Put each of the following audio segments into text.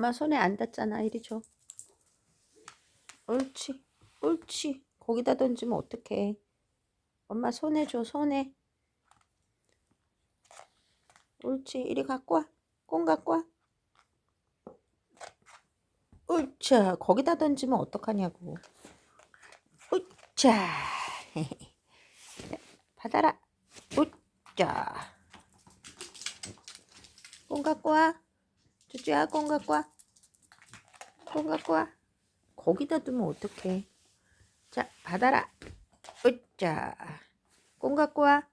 엄마 손에 안 닿잖아. 이리 줘. 옳지. 옳지. 거기다 던지면 어떡해. 엄마 손에 줘. 손에. 옳지. 이리 갖고 와. 꽁 갖고 와. 으차. 거기다 던지면 어떡하냐고. 으차. 받아라. 으차. 꽁 갖고 와. 주주야, 꽁 갖고 와. 꽁 갖고 와. 거기다 두면 어떡해. 자, 받아라. 으짜. 꽁 갖고 와.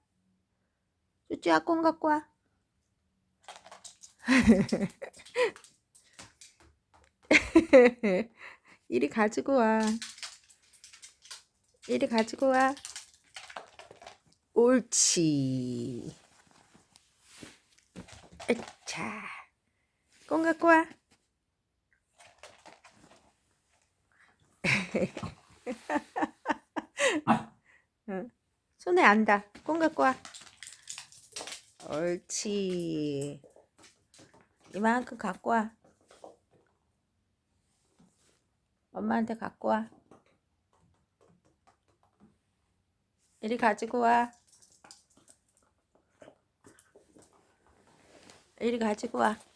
주주야, 꽁 갖고 와. 이리 가지고 와. 이리 가지고 와. 옳지. 으차. 꽁 갖고 와. 응. 손에 안다. 꽁 갖고 와. 옳지. 이만큼 갖고 와. 엄마한테 갖고 와. 이리 가지고 와. 이리 가지고 와.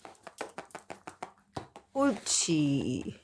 옳지.